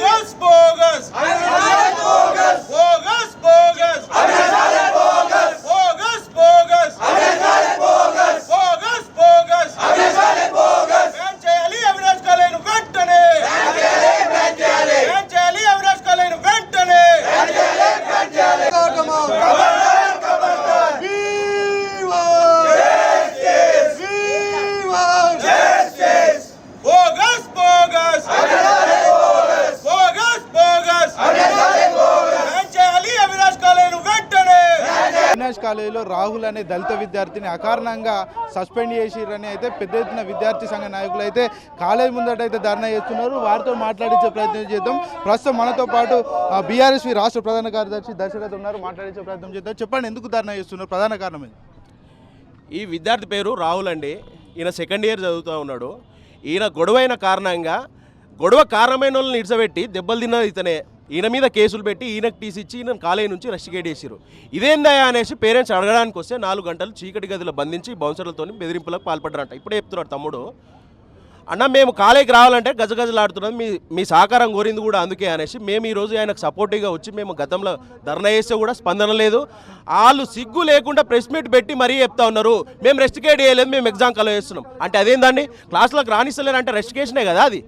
Las కాలేజీలో రాహుల్ అనే దళిత విద్యార్థిని అకారణంగా సస్పెండ్ చేసిరని అయితే పెద్ద ఎత్తున విద్యార్థి సంఘ నాయకులు అయితే కాలేజ్ ముందట అయితే ధర్నా చేస్తున్నారు. వారితో మాట్లాడించే ప్రయత్నం చేద్దాం. ప్రస్తుతం మనతో పాటు బీఆర్ఎస్వి రాష్ట్ర ప్రధాన కార్యదర్శి దశరథ్ ఉన్నారు. మాట్లాడించే ప్రయత్నం చేద్దాం. చెప్పండి ఎందుకు ధర్నా చేస్తున్నారు? ప్రధాన కారణం ఏంటి? ఈ విద్యార్థి పేరు రాహుల్ అండి. ఈయన సెకండ్ ఇయర్ చదువుతూ ఉన్నాడు. ఈయన గొడవైన కారణంగా గొడవ కారణమైన వాళ్ళని ఇడిసబెట్టి దెబ్బలు తిన్నది ఇతనే. ఈయన మీద కేసులు పెట్టి ఈయనకు టీసీ ఇచ్చి ఈయన కాలేజీ నుంచి రెస్టిగేట్ చేసిరు ఇదేందా అనేసి పేరెంట్స్ అడగడానికి వస్తే నాలుగు గంటలు చీకటి గదిలో బంధించి బౌన్సర్లతో బెదిరింపులకు పాల్పడ్డారంట. ఇప్పుడే చెప్తున్నాడు తమ్ముడు. అన్న మేము కాలేజీకి రావాలంటే గజగజలాడుతున్నాం మీ మీ సహకారం కోరింది కూడా అందుకే అనేసి మేము ఈరోజు ఆయనకు సపోర్టివ్గా వచ్చి మేము గతంలో ధర్నా చేస్తే కూడా స్పందన లేదు. వాళ్ళు సిగ్గు లేకుండా ప్రెస్ మీట్ పెట్టి మరీ చెప్తా ఉన్నారు. మేము రెస్టికేట్ చేయలేదు మేము ఎగ్జామ్ కలవ చేస్తున్నాం. అంటే అదేందండి? క్లాసులకు రాణిస్తలేరు అంటే రెస్టికేషనే కదా అది.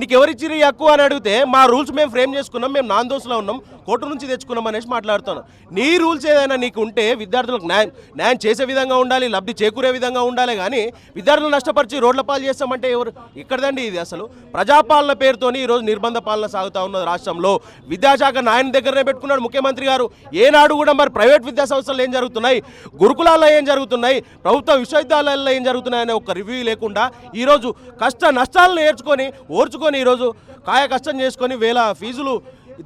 నీకు ఎవరిచ్చిరి హక్కు అని అడిగితే మా రూల్స్ మేము ఫ్రేమ్ చేసుకున్నాం మేము నాన్ దోసులో ఉన్నాం. కోర్టు నుంచి తెచ్చుకున్నాం అనేసి మాట్లాడుతాను. నీ రూల్స్ ఏదైనా నీకు ఉంటే విద్యార్థులకు న్యాయం న్యాయం చేసే విధంగా ఉండాలి లబ్ధి చేకూరే విధంగా ఉండాలి కానీ విద్యార్థులు నష్టపరిచి రోడ్ల పాలు చేస్తామంటే ఎవరు? ఇక్కడదండి ఇది అసలు. ప్రజాపాలన పేరుతోని ఈరోజు నిర్బంధ పాలన సాగుతా ఉన్నది రాష్ట్రంలో. విద్యాశాఖ నాయన దగ్గరనే పెట్టుకున్నాడు ముఖ్యమంత్రి గారు. ఏనాడు కూడా మరి ప్రైవేట్ విద్యా సంస్థలు ఏం జరుగుతున్నాయి? గురుకులాల్లో ఏం జరుగుతున్నాయి? ప్రభుత్వ విశ్వవిద్యాలయాల్లో ఏం జరుగుతున్నాయి అనే ఒక రివ్యూ లేకుండా ఈరోజు కష్ట నష్టాలను నేర్చుకొని ఓర్చుకొని ఈరోజు కాయ కష్టం చేసుకొని వేల ఫీజులు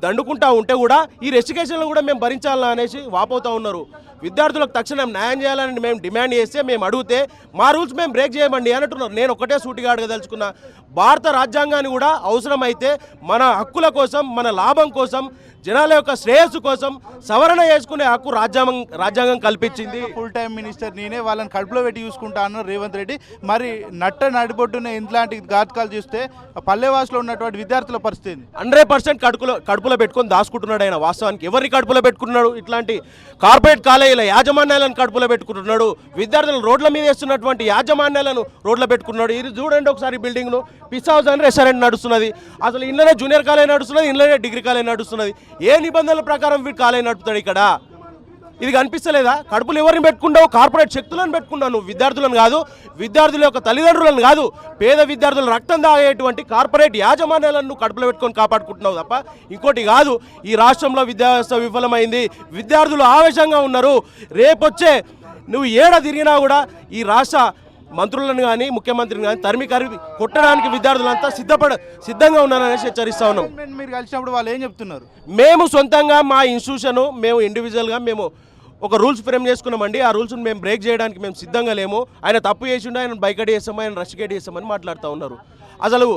దండుకుంటా ఉంటే కూడా ఈ రెస్టికేషన్లు కూడా మేము భరించాలా అనేసి వాపోతూ ఉన్నారు. విద్యార్థులకు తక్షణం న్యాయం చేయాలని మేము డిమాండ్ చేస్తే మేము అడిగితే మా రూల్స్ మేము బ్రేక్ చేయమండి అని అంటున్నారు నేను ఒకటే సూటిగా అడగదలుచుకున్నా. భారత రాజ్యాంగాన్ని కూడా అవసరమైతే మన హక్కుల కోసం మన లాభం కోసం జనాల యొక్క శ్రేయస్సు కోసం సవరణ చేసుకునే హక్కు రాజ్యాంగం రాజ్యాంగం కల్పించింది. ఫుల్ టైం మినిస్టర్ నేనే వాళ్ళని కడుపులో పెట్టి చూసుకుంటా అన్నారు రేవంత్ రెడ్డి. మరి నట్ట నడిబొడ్డున ఇట్లాంటి ఘాతకాలు చూస్తే పల్లెవాసులో ఉన్నటువంటి విద్యార్థుల పరిస్థితి? హండ్రెడ్ పర్సెంట్ కడుపులో కడుపులో పెట్టుకొని దాచుకుంటున్నాడు ఆయన. వాస్తవానికి ఎవరిని కడుపులో పెట్టుకున్నాడు? ఇట్లాంటి కార్పొరేట్ కాలేజీల యాజమాన్యాలను కడుపులో పెట్టుకుంటున్నాడు. విద్యార్థులను రోడ్ల మీద వేస్తున్నటువంటి యాజమాన్యాలను రోడ్ల పెట్టుకున్నాడు. ఇది చూడండి ఒకసారి బిల్డింగ్ను. పిస్ హౌస్ అని రెస్టారెంట్ నడుస్తున్నది. అసలు ఇంట్లోనే జూనియర్ కాలేజ్ నడుస్తున్నది ఇంట్లోనే డిగ్రీ కాలేజ్ నడుస్తున్నది. ఏ నిబంధనల ప్రకారం వీడు కాలేజ్ నడుపుతాడు ఇక్కడ? ఇది కనిపిస్తలేదా? కడుపులు ఎవరిని పెట్టుకున్నావు కార్పొరేట్ శక్తులను పెట్టుకున్నావు నువ్వు విద్యార్థులను కాదు. విద్యార్థుల యొక్క తల్లిదండ్రులను కాదు. పేద విద్యార్థుల రక్తం తాగేటువంటి కార్పొరేట్ యాజమాన్యాలను నువ్వు కడుపులో పెట్టుకొని కాపాడుకుంటున్నావు తప్ప ఇంకోటి కాదు. ఈ రాష్ట్రంలో విద్యా వ్యవస్థ విఫలమైంది. విద్యార్థులు ఆవేశంగా ఉన్నారు. రేపొచ్చే నువ్వు ఏడ తిరిగినా కూడా ఈ రాష్ట్ర మంత్రులను కానీ ముఖ్యమంత్రిని కానీ తరిమి కరిమి కొట్టడానికి విద్యార్థులంతా సిద్ధపడ సిద్ధంగా ఉన్నారనేసి హెచ్చరిస్తా ఉన్నాం. మీరు కలిసినప్పుడు వాళ్ళు ఏం చెప్తున్నారు? మేము సొంతంగా మా ఇన్స్టిట్యూషన్ మేము ఇండివిజువల్గా మేము ఒక రూల్స్ ఫ్రేమ్ చేసుకున్నామండి. ఆ రూల్స్ని మేము బ్రేక్ చేయడానికి మేము సిద్ధంగా లేము. ఆయన తప్పు చేసిండు ఆయన బైకట్ చేస్తాము ఆయన రష్గేట్ చేస్తామని మాట్లాడుతూ ఉన్నారు. అసలు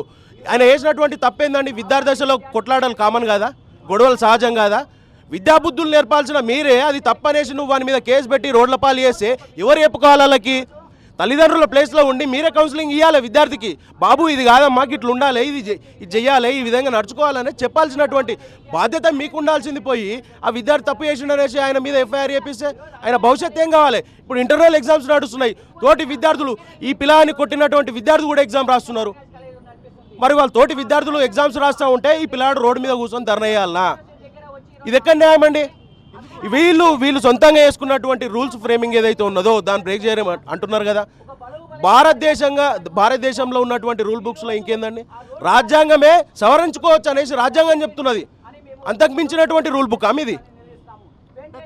ఆయన వేసినటువంటి తప్పేందండి? విద్యార్థశలో కొట్లాడాలి కామన్ కాదా? గొడవలు సహజం కాదా? విద్యాబుద్ధులు నేర్పాల్సిన మీరే అది తప్పనేసి నువ్వు వాని మీద కేసు పెట్టి రోడ్ల పాలు చేస్తే ఎవరు చెప్పుకోవాలి వాళ్ళకి తల్లిదండ్రుల ప్లేస్లో ఉండి మీరే కౌన్సిలింగ్ ఇవ్వాలి విద్యార్థికి. బాబు ఇది కాదమ్మా ఇట్లా ఉండాలి ఇది ఇది చెయ్యాలి ఈ విధంగా నడుచుకోవాలని చెప్పాల్సినటువంటి బాధ్యత మీకు ఉండాల్సింది పోయి ఆ విద్యార్థి తప్పు చేసిండనేసి ఆయన మీద ఎఫ్ఐఆర్ చేపిస్తే ఆయన భవిష్యత్తు ఏం కావాలి? ఇప్పుడు ఇంటర్నల్ ఎగ్జామ్స్ నడుస్తున్నాయి. తోటి విద్యార్థులు ఈ పిల్లని కొట్టినటువంటి విద్యార్థులు కూడా ఎగ్జామ్ రాస్తున్నారు. మరి వాళ్ళ తోటి విద్యార్థులు ఎగ్జామ్స్ రాస్తూ ఉంటే ఈ పిల్లాడు రోడ్డు మీద కూర్చొని ధర్నా చేయాలనా? ఇది ఎక్కడ న్యాయం అండి వీళ్ళు వీళ్ళు సొంతంగా వేసుకున్నటువంటి రూల్స్ ఫ్రేమింగ్ ఏదైతే ఉన్నదో దాన్ని బ్రేక్ చేయడం అంట- అంటున్నారు కదా. భారతదేశంగా భారతదేశంలో ఉన్నటువంటి రూల్ బుక్స్లో ఇంకేందండి? రాజ్యాంగమే సవరించుకోవచ్చు అనేసి రాజ్యాంగం చెప్తున్నది. అంతకు మించినటువంటి రూల్ బుక్ ఇది.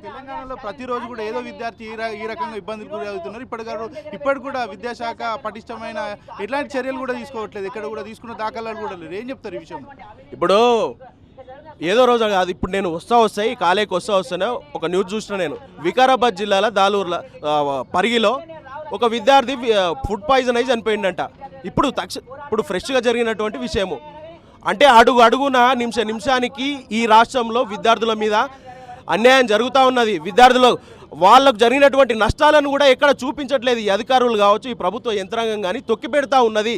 తెలంగాణలో ప్రతిరోజు కూడా ఏదో విద్యార్థి ఈ రకంగా ఇబ్బందులు గురి అవుతున్నారు ఇప్పటి గారు ఇప్పటి కూడా విద్యాశాఖ పటిష్టమైన ఎట్లాంటి చర్యలు కూడా తీసుకోవట్లేదు. ఇక్కడ కూడా తీసుకున్న దాఖలాలు కూడా లేదు ఏం చెప్తారు ఈ విషయం? ఇప్పుడు ఏదో రోజు కాదు ఇప్పుడు నేను వస్తా వస్తాయి కాలేకి వస్తా వస్తానే ఒక న్యూస్ చూసిన నేను. వికారాబాద్ జిల్లాలో దాలూరులో పరిగిలో ఒక విద్యార్థి ఫుడ్ పాయిజన్ అయి చనిపోయిందంట. ఇప్పుడు తక్ష ఇప్పుడు ఫ్రెష్గా జరిగినటువంటి విషయము. అంటే అడుగు అడుగున నిమిష నిమిషానికి ఈ రాష్ట్రంలో విద్యార్థుల మీద అన్యాయం జరుగుతూ ఉన్నది. విద్యార్థులు వాళ్ళకు జరిగినటువంటి నష్టాలను కూడా ఎక్కడ చూపించట్లేదు. ఈ అధికారులు కావచ్చు ఈ ప్రభుత్వ యంత్రాంగం కానీ తొక్కి పెడతా ఉన్నది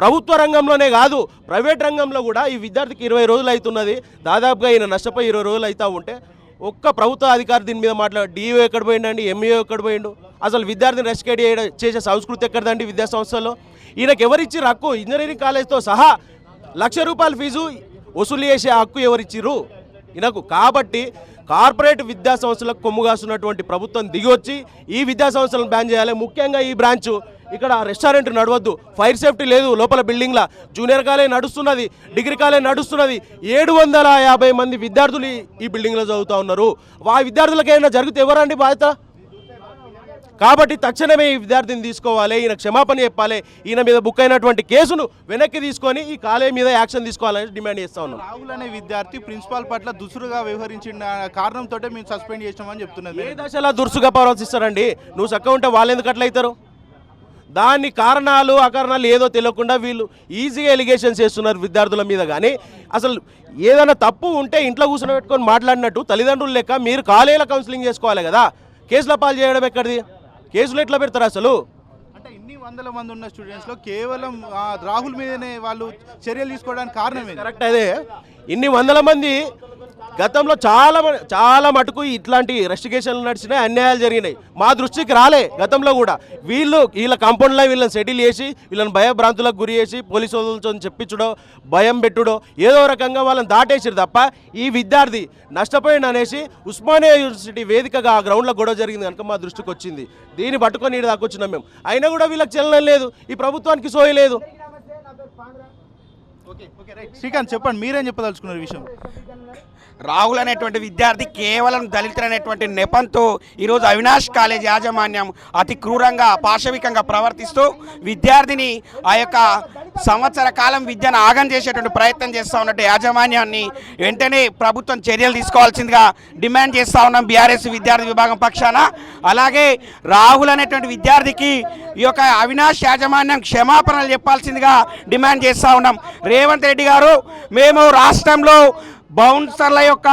ప్రభుత్వ రంగంలోనే కాదు ప్రైవేట్ రంగంలో కూడా ఈ విద్యార్థికి ఇరవై రోజులు అవుతున్నది. దాదాపుగా ఈయన నష్టపోయి ఇరవై రోజులు అవుతూ ఉంటే ఒక్క ప్రభుత్వ అధికారి దీని మీద మాట్లాడు డిఓ ఎక్కడ పోయిండండి ఎంఈఓ ఎక్కడ పోయిండు? అసలు విద్యార్థిని రెస్కేట్ చేయడం చేసే సంస్కృతి ఎక్కడదండి విద్యా సంస్థలో? ఈయనకు ఎవరిచ్చి హక్కు? ఇంజనీరింగ్ కాలేజ్తో సహా లక్ష రూపాయల ఫీజు వసూలు చేసే హక్కు ఎవరిచ్చిర్రు? ఈయనకు కాబట్టి కార్పొరేట్ విద్యా సంస్థలకు కొమ్ముగాస్తున్నటువంటి ప్రభుత్వం దిగొచ్చి ఈ విద్యా సంస్థలను బ్యాన్ చేయాలి. ముఖ్యంగా ఈ బ్రాంచ్ ఇక్కడ రెస్టారెంట్ నడవద్దు. ఫైర్ సేఫ్టీ లేదు లోపల బిల్డింగ్ల జూనియర్ కాలేజ్ నడుస్తున్నది డిగ్రీ కాలేజ్ నడుస్తున్నది. ఏడు వందల యాభై మంది విద్యార్థులు ఈ- బిల్డింగ్లో చదువుతూ ఉన్నారు. ఆ విద్యార్థులకు ఏమైనా జరిగితే ఎవరండి బాధ్యత? కాబట్టి తక్షణమే ఈ విద్యార్థిని తీసుకోవాలి ఈయన క్షమాపణ చెప్పాలి ఈయన మీద బుక్ అయినటువంటి కేసును వెనక్కి తీసుకొని ఈ కాలేజ్ మీద యాక్షన్ తీసుకోవాలని డిమాండ్ చేస్తా ఉన్నాం. రాహుల్ అనే విద్యార్థి ప్రిన్సిపాల్ పట్ల దుసురుగా వ్యవహరించిన కారణంతో మేము సస్పెండ్ చేసినామని చెప్తున్నది ఏ దశలో దురుసుగా ప్రవర్తిస్తారండి నువ్వు చక్కగా ఉంటే వాళ్ళు ఎందుకు అట్లా అవుతారు? దాని కారణాలు అకారణాలు ఏదో తెలియకుండా వీళ్ళు ఈజీగా ఎలిగేషన్స్ చేస్తున్నారు విద్యార్థుల మీద కానీ అసలు ఏదైనా తప్పు ఉంటే ఇంట్లో కూర్చొని పెట్టుకొని మాట్లాడినట్టు తల్లిదండ్రులు లెక్క మీరు కాలేజీలో కౌన్సిలింగ్ చేసుకోవాలి కదా. కేసుల పాలు చేయడం ఎక్కడిది? కేసులు ఎట్లా పెడతారు అసలు? అంటే ఇన్ని వందల మంది ఉన్న స్టూడెంట్స్లో కేవలం రాహుల్ మీదనే వాళ్ళు చర్యలు తీసుకోవడానికి కారణం కరెక్ట్ అదే. ఇన్ని వందల మంది గతంలో చాలా మ- చాలా మటుకు ఇట్లాంటి ఇన్వెస్టిగేషన్లు నడిచినాయి అన్యాయాలు జరిగినాయి. మా దృష్టికి రాలే గతంలో కూడా. వీళ్ళు వీళ్ళ కాంపౌండ్లో వీళ్ళని సెటిల్ చేసి వీళ్ళని భయభ్రాంతులకు గురి చేసి పోలీసు వాళ్ళతో చెప్పించడో భయం పెట్టుడో ఏదో రకంగా వాళ్ళని దాటేసారు తప్ప ఈ విద్యార్థి నష్టపోయింది అనేసి ఉస్మానియా యూనివర్సిటీ వేదికగా ఆ గ్రౌండ్లో గొడవ జరిగింది కనుక మా దృష్టికి వచ్చింది. దీన్ని పట్టుకొని దాకొచ్చినాం దాకా వచ్చినాం మేము. అయినా కూడా వీళ్ళకి చెల్లడం లేదు. ఈ ప్రభుత్వానికి సోయి లేదు. శ్రీకాంత్ చెప్పండి. మీరేం చెప్పదలుచుకున్నారు విషయం? రాహుల్ అనేటువంటి విద్యార్థి కేవలం దళితులనేటువంటి నెపంతో ఈరోజు అవినాష్ కాలేజ్ యాజమాన్యం అతి క్రూరంగా పాశవికంగా ప్రవర్తిస్తూ విద్యార్థిని ఆ యొక్క సంవత్సర కాలం విద్యను ఆగం చేసేటువంటి ప్రయత్నం చేస్తూ ఉన్నట్టు యాజమాన్యాన్ని వెంటనే ప్రభుత్వం చర్యలు తీసుకోవాల్సిందిగా డిమాండ్ చేస్తూ ఉన్నాం బీఆర్ఎస్ విద్యార్థి విభాగం పక్షాన. అలాగే రాహుల్ అనేటువంటి విద్యార్థికి ఈ యొక్క అవినాష్ యాజమాన్యం క్షమాపణలు చెప్పాల్సిందిగా డిమాండ్ చేస్తూ ఉన్నాం. రేవంత్ రెడ్డి గారు మేము రాష్ట్రంలో బౌన్సర్ల యొక్క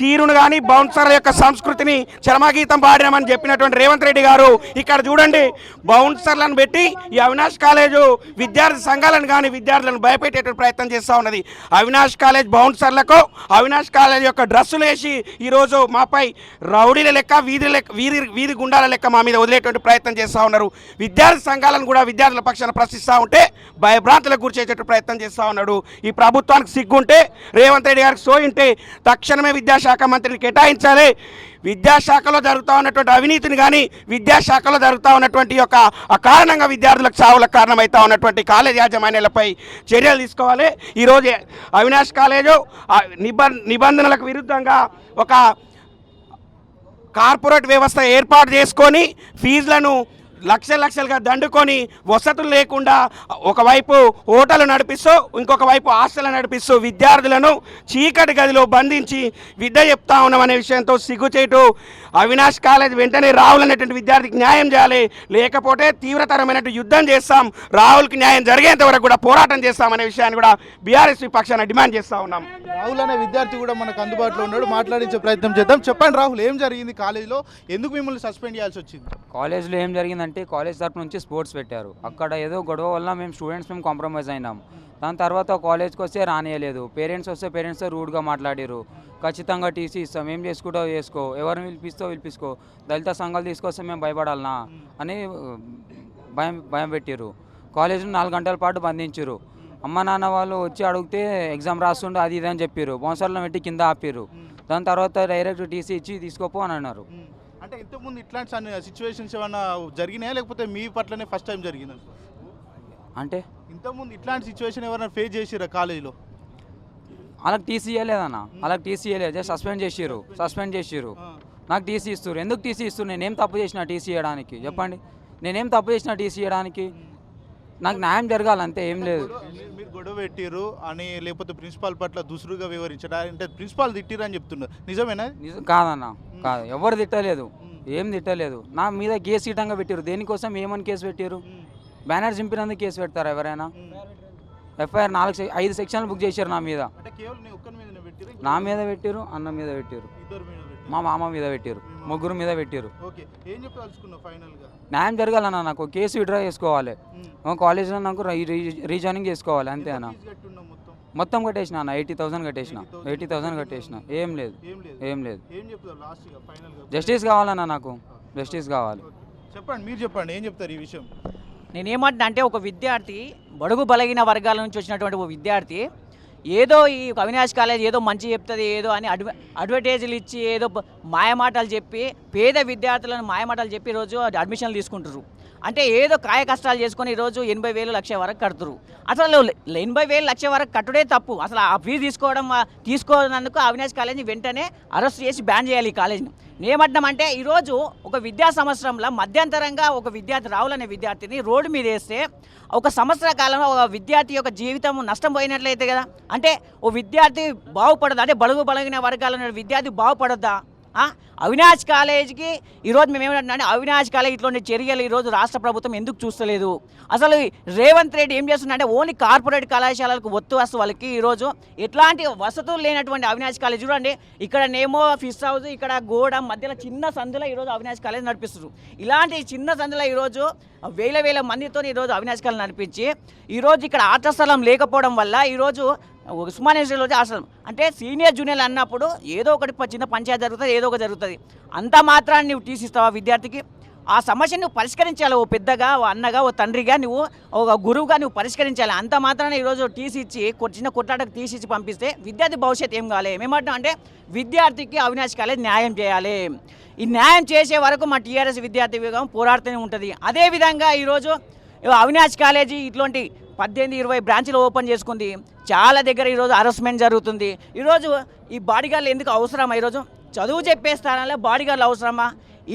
తీరును కానీ బౌన్సర్ల యొక్క సంస్కృతిని చరమగీతం పాడినామని చెప్పినటువంటి రేవంత్ రెడ్డి గారు ఇక్కడ చూడండి. బౌన్సర్లను పెట్టి ఈ అవినాష్ కాలేజు విద్యార్థి సంఘాలను కానీ విద్యార్థులను భయపెట్టేటువంటి ప్రయత్నం చేస్తూ ఉన్నది. అవినాష్ కాలేజ్ బౌన్సర్లకు అవినాష్ కాలేజ్ యొక్క డ్రెస్సులు వేసి ఈరోజు మాపై రౌడీల లెక్క వీధి లెక్క వీధి వీధి గుండాల లెక్క మా మీద వదిలేటువంటి ప్రయత్నం చేస్తూ ఉన్నారు. విద్యార్థి సంఘాలను కూడా విద్యార్థుల పక్షాన ప్రశ్నిస్తూ ఉంటే భయభ్రాంతులకు గురిచేసేటువంటి ప్రయత్నం చేస్తూ ఉన్నాడు. ఈ ప్రభుత్వానికి సిగ్గుంటే రేవంత్ రెడ్డి గారికి సోయింటే తక్షణమే విద్యాశాఖ మంత్రిని కేటాయించాలి. విద్యాశాఖలో జరుగుతూ ఉన్నటువంటి అవినీతిని కానీ విద్యాశాఖలో జరుగుతూ ఉన్నటువంటి యొక్క అకారణంగా విద్యార్థులకు చావులకు కారణమవుతా ఉన్నటువంటి కాలేజ్ యాజమాన్యాలపై చర్యలు తీసుకోవాలి. ఈరోజు అవినాష్ కాలేజు నిబంధనలకు విరుద్ధంగా ఒక కార్పొరేట్ వ్యవస్థ ఏర్పాటు చేసుకొని ఫీజులను లక్షల లక్షలుగా దండుకొని వసతులు లేకుండా ఒకవైపు హోటల్ నడిపిస్తూ ఇంకొక వైపు హాస్టల్ నడిపిస్తూ విద్యార్థులను చీకటి గదిలో బంధించి విద్య చెప్తా ఉన్నామనే విషయంతో సిగ్గుచేటు అవినాష్ కాలేజ్ వెంటనే రాహుల్ అనేటువంటి విద్యార్థికి న్యాయం చేయాలి లేకపోతే తీవ్రతరమైనటువంటి యుద్ధం చేస్తాం రాహుల్కి న్యాయం జరిగేంత వరకు కూడా పోరాటం చేస్తామనే విషయాన్ని కూడా బీఆర్ఎస్ పక్షాన డిమాండ్ చేస్తా ఉన్నాం. రాహుల్ అనే విద్యార్థి కూడా మనకు అందుబాటులో ఉన్నాడు మాట్లాడించే ప్రయత్నం చేద్దాం. చెప్పండి రాహుల్ ఏం జరిగింది కాలేజీలో? ఎందుకు మిమ్మల్ని సస్పెండ్ చేయాల్సి వచ్చింది? కాలేజ్లో ఏం జరిగిందంటే కాలేజ్ తరపు నుంచి స్పోర్ట్స్ పెట్టారు. అక్కడ ఏదో గొడవ వల్ల మేము స్టూడెంట్స్ మేము కాంప్రమైజ్ అయినాం. దాని తర్వాత కాలేజ్కి వస్తే రానియలేదు. పేరెంట్స్ వస్తే పేరెంట్స్ రూడ్గా మాట్లాడారు ఖచ్చితంగా టీసీ ఇస్తాం. ఏం చేసుకుంటావు చేసుకో. ఎవరిని పిలిపిస్తావు పిలిపించుకో దళిత సంఘాలు తీసుకొస్తే మేము భయపడాలనా? అని భయం భయం పెట్టారు కాలేజ్లో నాలుగు గంటల పాటు బంధించారు అమ్మ నాన్న వాళ్ళు వచ్చి అడిగితే ఎగ్జామ్ రాస్తుండే అది ఇది అని చెప్పారు బౌన్సర్లను పెట్టి కింద ఆపారు దాని తర్వాత డైరెక్ట్ టీసీ ఇచ్చి తీసుకోపో అని అన్నారు. అంటే ఇంతకుముందు ఇట్లాంటి సిచ్యువేషన్స్ ఏమైనా జరిగినాయా? లేకపోతే మీ పట్లనే ఫస్ట్ టైం జరిగింది? అంటే? ఇంతకుముందు ఇట్లాంటి సిచ్యువేషన్ ఎవరైనా ఫేస్ చేసిరా కాలేజీలో వాళ్ళకి టీసీ ఇవ్వలేదన్న వాళ్ళకి టీసీ ఇవ్వలేదు జస్ట్ సస్పెండ్ చేసిర్రు. సస్పెండ్ చేసిర్రు. నాకు టీసీ ఇస్తారు ఎందుకు టీసీ ఇస్తారు నేనేం తప్పు చేసిన టీసీ ఇవ్వడానికి చెప్పండి. నేనేం తప్పు చేసిన టీసీ ఇవ్వడానికి నాకు న్యాయం జరగాలి అంతే ఏం లేదు. మీరు- గొడవ పెట్టిరు అని లేకపోతే ప్రిన్సిపాల్ పట్ల దుసురుగా వివరించడా? అంటే ప్రిన్సిపాల్ తిట్టిరు అని చెప్తున్నారు. నిజమేనా? నిజం కాదన్న కాదు. ఎవరు తిట్టలేదు. ఏం తిట్టలేదు. నా మీద కేసు ఇటంగా పెట్టారు దేనికోసం ఏమని కేసు పెట్టారు బ్యానర్ చింపినందుకు కేసు పెడతారా ఎవరైనా? ఎఫ్ఐఆర్ నాలుగు ఐదు సెక్షన్లు బుక్ చేశారు నా మీద. నీ మీద పెట్టిరు అన్న మీద పెట్టారు ఇద్దరు మీద. పెట్టిరు మా మామ మీద పెట్టారు ముగ్గురు మీద పెట్టారు ఓకే ఏం చెప్పదలుచుకున్నావు ఫైనల్గా న్యాయం జరగాలన్న నాకు కేసు విడ్రా చేసుకోవాలి. కాలేజ్లో నాకు రీజాయినింగ్ చేసుకోవాలి అంతే అన్న. మొత్తం? కట్టేసిన అన్న ఎయిటీ థౌసండ్ కట్టేసిన. 80,000 ఎయిటీ థౌసండ్ కట్టేసిన. ఏం లేదు ఏం లేదు. ఏం లేదు. ఏం చెప్తారు లాస్ట్గా ఫైనల్గా జస్టిస్ కావాలన్న నాకు జస్టిస్ కావాలి. చెప్పండి మీరు చెప్పండి ఏం చెప్తారు ఈ విషయం? నేనేమంటున్నా అంటే ఒక విద్యార్థి బడుగు బలగిన వర్గాల నుంచి వచ్చినటువంటి ఒక విద్యార్థి ఏదో ఈ అవినాష్ కాలేజ్ ఏదో మంచి చెప్తుంది ఏదో అని అడ్వ అడ్వర్టైజులు ఇచ్చి ఏదో మాయమాటలు చెప్పి పేద విద్యార్థులను మాయమాటలు చెప్పి రోజు అడ్మిషన్లు తీసుకుంటారు అంటే ఏదో కాయ కష్టాలు చేసుకొని ఈరోజు ఎనభై వేలు లక్ష వరకు కడుతురు. అసలు ఎనభై వేలు లక్ష వరకు కట్టుడే తప్పు. అసలు ఆ ఫీజు తీసుకోవడం తీసుకోనందుకు అవినాష్ కాలేజ్ని వెంటనే అరెస్ట్ చేసి బ్యాన్ చేయాలి ఈ కాలేజ్ని. ఏమంటామంటే ఈరోజు ఒక విద్యా సంవత్సరంలో మధ్యంతరంగా ఒక విద్యార్థి రావుల్ అనే విద్యార్థిని రోడ్డు మీద వేస్తే ఒక సంవత్సర కాలంలో ఒక విద్యార్థి యొక్క జీవితం నష్టం పోయినట్లయితే కదా? అంటే ఓ విద్యార్థి బాగుపడదా? అంటే బడుగు బలగిన వర్గాల విద్యార్థి బాగుపడద్దా? అవినాష్ కాలేజీకి ఈరోజు మేము ఏమంటున్నాం అవినాష్ కాలేజ్ ఇట్లాంటి చర్యలు ఈరోజు రాష్ట్ర ప్రభుత్వం ఎందుకు చూస్తలేదు? అసలు రేవంత్ రెడ్డి ఏం చేస్తున్నాడంటే ఓన్లీ కార్పొరేట్ కళాశాలలకు ఒత్తు వస్తు వాళ్ళకి ఈరోజు ఎట్లాంటి వసతులు లేనటువంటి అవినాష్ కాలేజ్ చూడండి. ఇక్కడ నేమో ఫిష్ హౌస్ ఇక్కడ గోడ మధ్యలో చిన్న సందులో ఈరోజు అవినాష్ కాలేజ్ నడిపిస్తున్నారు. ఇలాంటి చిన్న సందులో ఈరోజు వేల వేల మందితో ఈరోజు అవినాష్ కాలేజ్ నడిపించి ఈరోజు ఇక్కడ ఆట స్థలం లేకపోవడం వల్ల ఈరోజు ఉస్మానియా యూనివర్సిటీలో అసలు అంటే సీనియర్ జూనియర్ అన్నప్పుడు ఏదో ఒకటి చిన్న పంచాయతీ జరుగుతుంది ఏదో ఒకటి జరుగుతుంది. అంత మాత్రాన్ని నువ్వు తీసిస్తావా విద్యార్థికి? ఆ సమస్యను నువ్వు పరిష్కరించాలి ఓ పెద్దగా ఓ అన్నగా ఓ తండ్రిగా నువ్వు ఒక గురువుగా నువ్వు పరిష్కరించాలి. అంత మాత్రాన ఈరోజు టీసీ ఇచ్చి చిన్న కొట్లాటకు తీసి ఇచ్చి పంపిస్తే విద్యార్థి భవిష్యత్తు ఏం కావాలి మేమంటాం అంటే విద్యార్థికి అవినాష్ కాలేజ్ న్యాయం చేయాలి. ఈ న్యాయం చేసే వరకు మా టీఆర్ఎస్ విద్యార్థి విభాగం పోరాడుతూనే ఉంటుంది. అదేవిధంగా ఈరోజు అవినాష్ కాలేజీ ఇట్లాంటి పద్దెనిమిది ఇరవై బ్రాంచ్లు ఓపెన్ చేసుకుంది. చాలా దగ్గర ఈరోజు హరాస్మెంట్ జరుగుతుంది. ఈరోజు ఈ బాడీగార్డులు ఎందుకు అవసరమా ఈరోజు? చదువు చెప్పే స్థానంలో బాడీగార్డులు అవసరమా?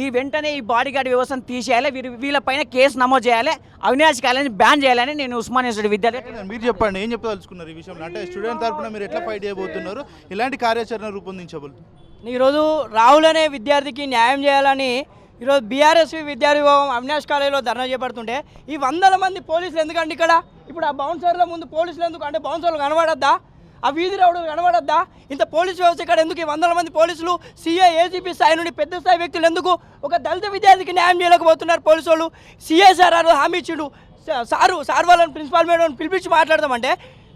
ఈ వెంటనే ఈ బాడీగార్డ్ వ్యవస్థను తీసేయాలి వీరి వీళ్ళపైన కేసు నమోదు చేయాలి అవినాష్ కాలేజ్ బ్యాన్ చేయాలని నేను ఉస్మానియా యూనివర్సిటీ విద్యార్థి మీరు చెప్పండి ఏం చెప్పదలుచుకున్నారు ఈ విషయంలో? అంటే స్టూడెంట్ తరపున మీరు ఎట్లా ఫైట్ చేయబోతున్నారు? ఇలాంటి కార్యాచరణ రూపొందించబోతున్నారు ఈరోజు రాహుల్ అనే విద్యార్థికి న్యాయం చేయాలని ఈరోజు బీఆర్ఎస్ విద్యార్థి విభాగం అవినాష్ కాలేజీలో ధర్నా చేపడుతుంటే ఈ వందల మంది పోలీసులు ఎందుకండి ఇక్కడ? ఇప్పుడు ఆ బౌన్సర్ల ముందు పోలీసులు ఎందుకు? అంటే బౌన్సర్లు కనబడద్దా? ఆ వీధి రౌడు కనబడద్దా? ఇంత పోలీసు వ్యవస్థ ఇక్కడ ఎందుకు? ఈ వందల మంది పోలీసులు సీఏ ఏజీపీ స్థాయి నుండి పెద్ద స్థాయి వ్యక్తులు ఎందుకు? ఒక దళిత విద్యార్థికి న్యాయం చేయలేకపోతున్నారు పోలీసు వాళ్ళు సీఐ సార్ హామీ ఇచ్చిండు. సారు సార్ వాళ్ళని ప్రిన్సిపాల్ మేడం పిలిపించి మాట్లాడదామంటే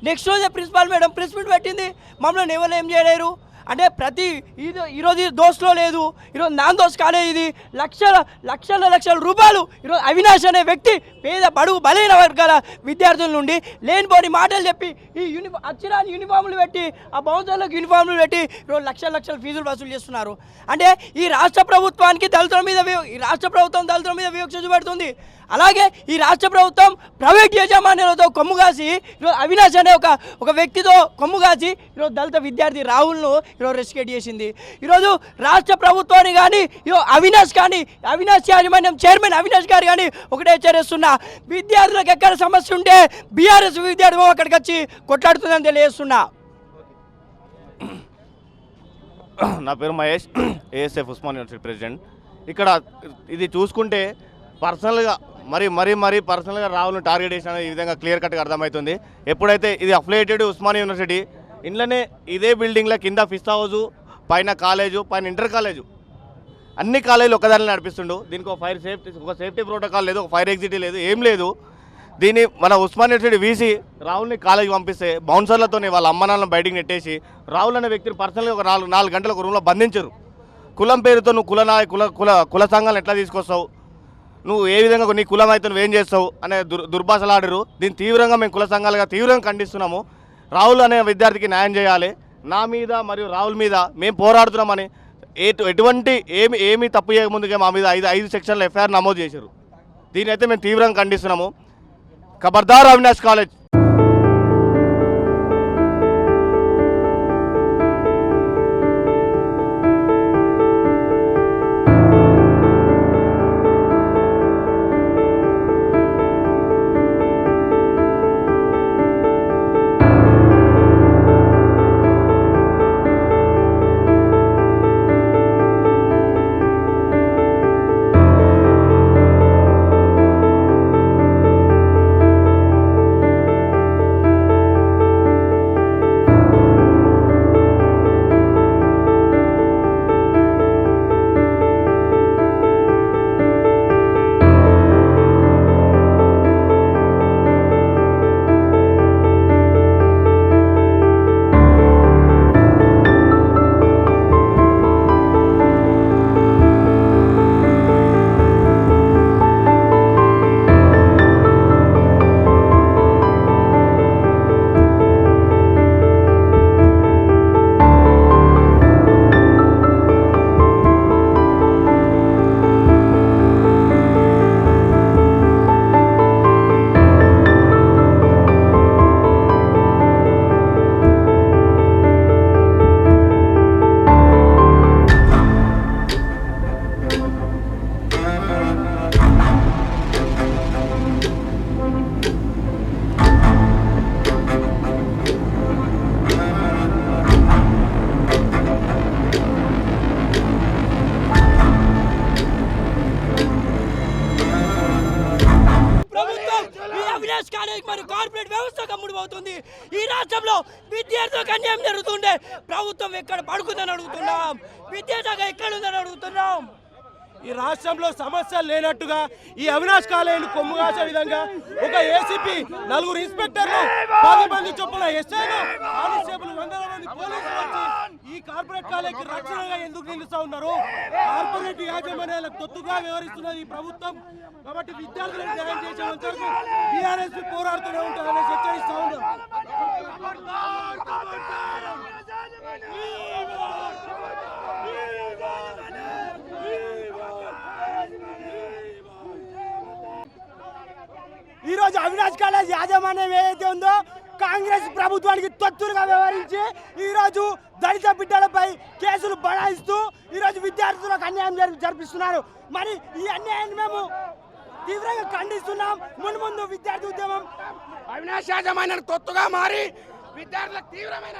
నెక్స్ట్ రోజే ప్రిన్సిపాల్ మేడం ప్రెస్ మీట్ పెట్టింది. మమ్మల్ని ఎవరు ఏం చేయలేరు? అంటే ప్రతి ఇది ఈరోజు ఈ దోస్లో లేదు ఈరోజు నాన్ దోస్ కాలే ఇది. లక్షల లక్షల లక్షల రూపాయలు ఈరోజు అవినాష్ అనే వ్యక్తి పేద బడుగు బలైన వర్గాల విద్యార్థుల నుండి లేనిపోని మాటలు చెప్పి ఈ యూనిఫా అచ్చిరాని యూనిఫామ్లు పెట్టి ఆ బౌన్సర్లకు యూనిఫామ్లు పెట్టి ఈరోజు లక్షల లక్షల ఫీజులు వసూలు చేస్తున్నారు. అంటే ఈ రాష్ట్ర ప్రభుత్వానికి దళితుల మీద ఈ రాష్ట్ర ప్రభుత్వం దళితుల మీద వివక్ష చూపెడుతుంది. అలాగే ఈ రాష్ట్ర ప్రభుత్వం ప్రైవేట్ యాజమాన్యాలతో కొమ్ము కాసి ఈరోజు అవినాష్ అనే ఒక ఒక వ్యక్తితో కొమ్ము కాసి ఈరోజు దళిత విద్యార్థి రాహుల్ను ఈరోజు రెస్కేట్ చేసింది. ఈరోజు రాష్ట్ర ప్రభుత్వాన్ని కానీ ఈరోజు అవినాష్ కానీ అవినాష్ యాజమాన్యం చైర్మన్ అవినాష్ గారు కానీ ఒకటే హెచ్చరిస్తున్నా. విద్యార్థులకు ఎక్కడ సమస్య ఉంటే బీఆర్ఎస్ విద్యార్థి అక్కడికి వచ్చి కొట్లాడుతుందని తెలియజేస్తున్నా. నా పేరు Mahesh ASF Osman university president ఇక్కడ ఇది చూసుకుంటే పర్సనల్గా మరి మరీ మరీ పర్సనల్గా రావులను టార్గెట్ చేసిన ఈ విధంగా క్లియర్ కట్గా అర్థమవుతుంది. ఎప్పుడైతే ఇది అఫిలియేటెడ్ ఉస్మాన్ యూనివర్సిటీ ఇంట్లోనే ఇదే బిల్డింగ్లో కింద ఫిస్ట్ హౌజు పైన కాలేజు పైన ఇంటర్ కాలేజు. అన్ని కాలేజీలు ఒకదాని నడిపిస్తుండు. దీనికి ఒక ఫైర్ సేఫ్టీ ఒక సేఫ్టీ ప్రోటోకాల్ లేదు ఒక ఫైర్ ఎగ్జిట్ లేదు ఏం లేదు. దీన్ని మన ఉస్మాన్ యూనివర్సిటీ వీసీ రాహుల్ని కాలేజీ పంపిస్తే బౌన్సర్లతోనే వాళ్ళ అమ్మ బయటికి నెట్టేసి రాహుల్ అనే వ్యక్తిని పర్సనల్గా ఒక నాలుగు నాలుగు గంటల ఒక రూమ్లో బంధించరు. కులం పేరుతో నువ్వు కుల నాయ కుల కుల కుల సంఘాలను ఎట్లా తీసుకొస్తావు? నువ్వు ఏ విధంగా నీ కులం అయితే నువ్వేం చేస్తావు అనే దుర్ దుర్భాషలాడరు దీన్ని తీవ్రంగా మేము కుల సంఘాలుగా తీవ్రంగా ఖండిస్తున్నాము. రాహుల్ అనే విద్యార్థికి న్యాయం చేయాలి. నా మీద మరియు రాహుల్ మీద మేము పోరాడుతున్నామని ఎటు ఎటువంటి ఏమి ఏమి తప్పు చేయకముందుకే మా మీద ఐదు ఐదు సెక్షన్లు ఎఫ్ఐఆర్ నమోదు చేశారు. దీని అయితే మేము తీవ్రంగా ఖండిస్తున్నాము. ఖబర్దార్ అవినాష్ కాలేజ్ కాంగ్రెస్ కాలేజ్ మరియు కార్పొరేట్ వ్యవస్థ కమ్ముడుపోతుంది ఈ రాష్ట్రంలో విద్యార్థులకు అన్యాయం జరుగుతుండే. ప్రభుత్వం ఎక్కడ పడుకుందని అడుగుతున్నాం. విద్యాశాఖ ఎక్కడుందని అడుగుతున్నాం. ఈ రాష్ట్రంలో సమస్యలు లేనట్టుగా ఈ అవినాష్ కాలేజీని కొమ్ము కాసే విధంగా ఒక ఏసీపీ నలుగురు ఇన్స్పెక్టర్లు పది మంది చొప్పున ఎస్ఐలు కానిస్టేబుల్ వందల మంది పోలీసులు వచ్చి ఈ కార్పొరేట్ కాలేజీకి రక్షణగా ఎందుకు నిలుస్తా ఉన్నారు? కార్పొరేట్ యాజమాన్యాలకు తొత్తుగా వ్యవహరిస్తున్నది ఈ ప్రభుత్వం. కాబట్టి విద్యార్థులకు న్యాయం చేసే వరకు బీఆర్ఎస్ పోరాడుతూనే ఉంటారని హెచ్చరిస్తా ఉన్నారు. ఈరోజు అవినాష్ కాలేజ్ యాజమాన్యం ఏదైతే ఉందో కాంగ్రెస్ ప్రభుత్వానికి తొత్తులుగా వ్యవహరించి ఈ రోజు దళిత బిడ్డలపై కేసులు బడాయిస్తూ ఈ రోజు విద్యార్థులకు అన్యాయం జరిపిస్తున్నారు. మరి ఈ అన్యాయాన్ని మేము తీవ్రంగా ఖండిస్తున్నాం. మున్ ముందు విద్యార్థి ఉద్యమం అవినాష్ యాజమాన్యానికి తొత్తుగా మారి విద్యార్థులకు తీవ్రమైన